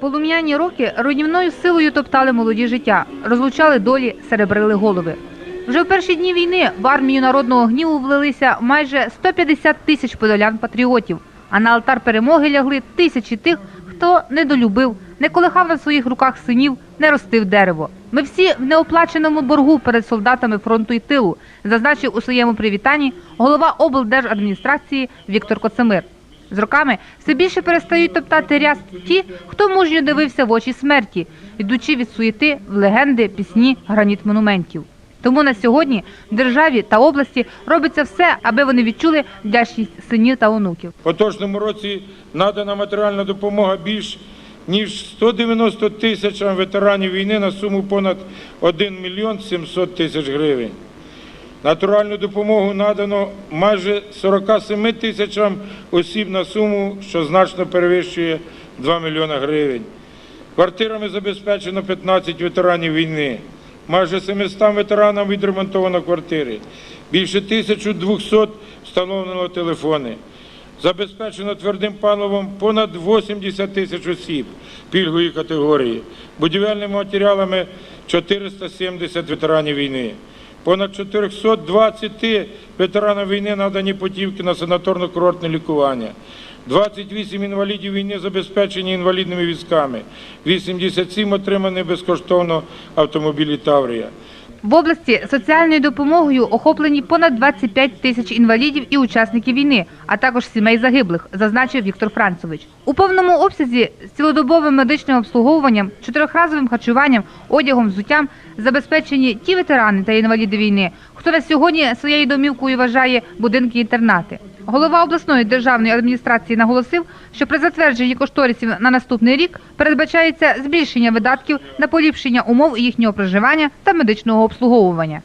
Полум'яні роки руйнівною силою топтали молоді життя, розлучали долі, серебрили голови. Вже в перші дні війни в армію народного гніву влилися майже 150 тисяч подолян-патріотів, а на алтар перемоги лягли тисячі тих, хто недолюбив, не колихав на своїх руках синів, не ростив дерево. Ми всі в неоплаченому боргу перед солдатами фронту і тилу, зазначив у своєму привітанні голова облдержадміністрації Віктор Коцемир. З роками все більше перестають топтати ряст ті, хто мужньо дивився в очі смерті, йдучи від суєти в легенди, пісні, граніт монументів. Тому на сьогодні державі та області робиться все, аби вони відчули вдячність синів та онуків. В поточному році надана матеріальна допомога більш ніж 190 тисячам ветеранів війни на суму понад 1 мільйон 700 тисяч гривень. Натуральну допомогу надано майже 47 тисячам осіб на суму, що значно перевищує 2 мільйона гривень. Квартирами забезпечено 15 ветеранів війни. Майже 700 ветеранам відремонтовано квартири. Більше 1200 встановлено телефони. Забезпечено твердим паливом понад 80 тисяч осіб пільгової категорії, будівельними матеріалами 470 ветеранів війни. Понад 420 ветеранам війни надані путівки на санаторно-курортне лікування. 28 інвалідів війни забезпечені інвалідними візками, 87 отримані безкоштовно автомобілі Таврія. В області соціальною допомогою охоплені понад 25 тисяч інвалідів і учасників війни, а також сімей загиблих, зазначив Віктор Францович. У повному обсязі з цілодобовим медичним обслуговуванням, чотирьохразовим харчуванням, одягом, взуттям забезпечені ті ветерани та інваліди війни, хто на сьогодні своєю домівкою вважає будинки-інтернати. Голова обласної державної адміністрації наголосив, що при затвердженні кошторисів на наступний рік передбачається збільшення видатків на поліпшення умов їхнього проживання та медичного обслуговування.